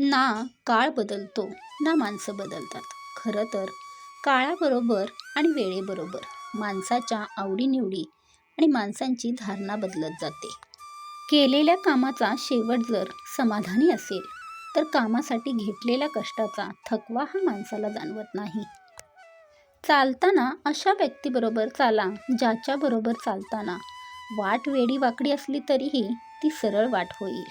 ना काळ बदलतो ना माणसं बदलतात. खरं तर काळाबरोबर आणि वेळेबरोबर माणसाच्या आवडीनिवडी आणि माणसांची धारणा बदलत जाते. केलेल्या कामाचा शेवट जर समाधानी असेल तर कामासाठी घेतलेल्या कष्टाचा थकवा हा माणसाला जाणवत नाही. चालताना अशा व्यक्तीबरोबर चाला ज्याच्याबरोबर चालताना वाट वेडी वाकडी असली तरीही ती सरळ वाट होईल.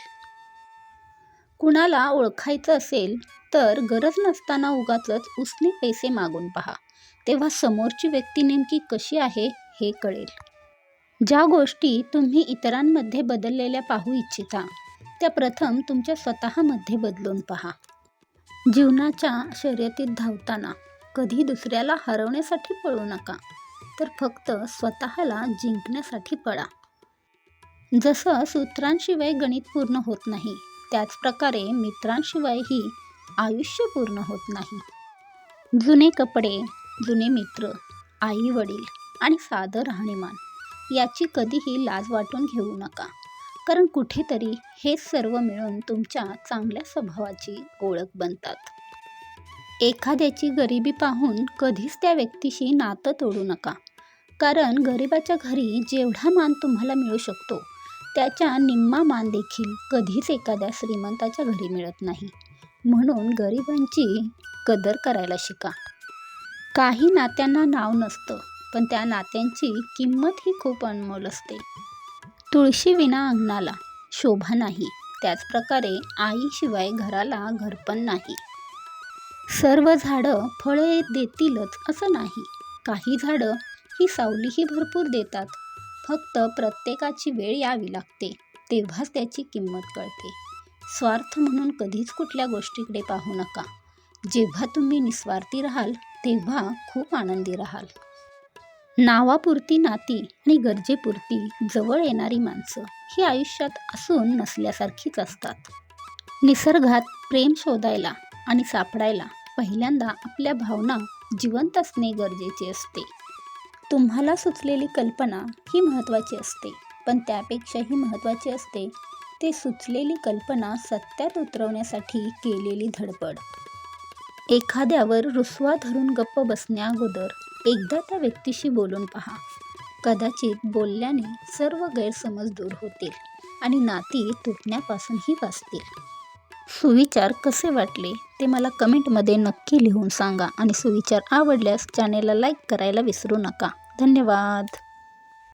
कुणाला ओळखायचं असेल तर गरज नसताना उगाचच उसने पैसे मागून पहा. तेव्हा समोरची व्यक्ती नेमकी कशी आहे हे कळेल. ज्या गोष्टी तुम्ही इतरांमध्ये बदललेल्या पाहू इच्छिता त्या प्रथम तुमच्या स्वतःमध्ये बदलून पहा. जीवनाच्या शर्यतीत धावताना कधी दुसऱ्याला हरवण्यासाठी पळू नका तर फक्त स्वतःला जिंकण्यासाठी पळा. जसं सूत्रांशिवाय गणित पूर्ण होत नाही त्याचप्रकारे मित्रांशिवायही आयुष्य पूर्ण होत नाही. जुने कपडे जुने मित्र आई वडील आणि साधं राहणीमान याची कधीही लाज वाटून घेऊ नका. कारण कुठेतरी हे सर्व मिळून तुमच्या चांगल्या स्वभावाची ओळख बनतात. एखाद्याची गरिबी पाहून कधीच त्या व्यक्तीशी नातं तोडू नका. कारण गरिबाच्या घरी जेवढा मान तुम्हाला मिळू शकतो त्याच्या निम्मा मान देखील कधीच एखाद्या श्रीमंताच्या घरी मिळत नाही. म्हणून गरिबांची कदर करायला शिका. काही नात्यांना नाव नसतं पण त्या नात्यांची किंमत ही खूप अनमोल असते. तुळशी विना अंगणाला शोभा नाही. त्याचप्रकारे आईशिवाय घराला घरपण नाही. सर्व झाडं फळे देतीलच असं नाही. काही झाडं ही सावलीही भरपूर देतात. फक्त प्रत्येकाची वेळ यावी लागते तेव्हाच त्याची किंमत कळते. स्वार्थ म्हणून कधीच कुठल्या गोष्टीकडे पाहू नका. जेव्हा तुम्ही निस्वार्थी राहाल तेव्हा खूप आनंदी राहाल. नावापुरती नाती आणि गरजेपुरती जवळ येणारी माणसं ही आयुष्यात असून नसल्यासारखीच असतात. निसर्गात प्रेम शोधायला आणि सापडायला पहिल्यांदा आपल्या भावना जिवंत असणे गरजेचे असते. तुम्हाला सुचलेली कल्पना ही महत्त्वाची असते. पण त्यापेक्षाही महत्त्वाची असते ते सुचलेली कल्पना सत्यात उतरवण्यासाठी केलेली धडपड. एखाद्यावर रुसवा धरून गप्प बसण्याअगोदर एकदा त्या व्यक्तीशी बोलून पहा. कदाचित बोलल्याने सर्व गैरसमज दूर होतील आणि नाती तुटण्यापासूनही वाचतील. सुविचार कसे वाटले ते मला कमेंटमध्ये नक्की लिहून सांगा. आणि सुविचार आवडल्यास चॅनेलला लाईक करायला विसरू नका. धन्यवाद.